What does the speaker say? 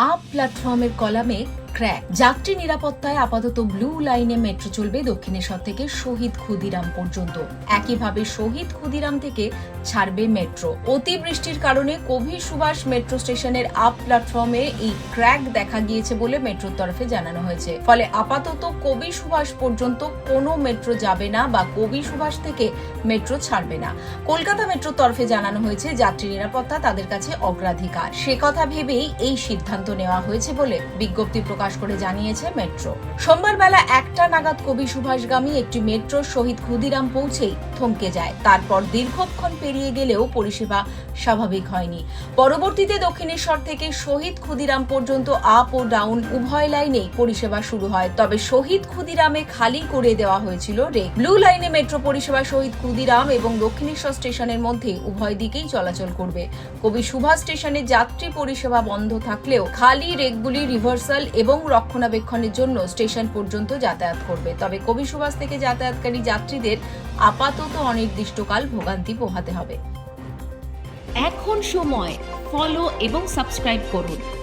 Up প্ল্যাটফর্মের কলামে crack. যাত্রী নিরাপত্তায় আপাতত ব্লু লাইনে মেট্রো চলবে দক্ষিণেশ্বর থেকে শহীদ ক্ষুদিরাম পর্যন্ত। একইভাবে শহীদ ক্ষুদিরাম থেকে ছাড়বে মেট্রো। অতিবৃষ্টির কারণে কবি সুভাষ মেট্রো স্টেশনের আপ প্ল্যাটফর্মে এই ক্র্যাক দেখা গিয়েছে বলে মেট্রোর তরফে জানানো হয়েছে। ফলে আপাতত কবি সুভাষ পর্যন্ত কোনো মেট্রো যাবে না বা কবি সুভাষ থেকে মেট্রো ছাড়বে না। কলকাতা মেট্রোর তরফে জানানো হয়েছে, যাত্রী নিরাপত্তা তাদের কাছে অগ্রাধিকার। সে কথা ভেবেই এই সিদ্ধান্ত নেওয়া হয়েছে বলে বিজ্ঞপ্তি প্রকাশ করে জানিয়েছে মেট্রো। সোমবার বেলা একটা নাগাদ কবি সুভাষগামী একটি মেট্রো শহীদ ক্ষুদিরাম পৌঁছেই থমকে যায়। তারপর দীর্ঘক্ষণ পেরিয়ে গেলেও পরিষেবা স্বাভাবিক হয়নি। পরবর্তীতে দক্ষিণেশ্বর থেকে শহীদ ক্ষুদিরাম পর্যন্ত আপ ও ডাউন উভয় লাইনেই পরিষেবা শুরু হয়। তবে শহীদ ক্ষুদিরামে খালি করে দেওয়া হয়েছিল রে ব্লু লাইনে মেট্রো পরিষেবা শহীদ ক্ষুদিরাম এবং দক্ষিণেশ্বর স্টেশনের মধ্যে উভয় দিকেই চলাচল করবে। কবি সুভাষ স্টেশনে যাত্রী পরিষেবা বন্ধ থাকলেও খালি রেকগুলি রিভার্সাল এবং রক্ষণাবেক্ষণের জন্য স্টেশন পর্যন্ত যাতায়াত করবে। তবে কবি সুভাষ থেকে যাতায়াতকারী যাত্রীদের আপাতত অনির্দিষ্টকাল ভোগান্তি পোহাতে হবে। এখন সময়। ফলো এবং সাবস্ক্রাইব করুন।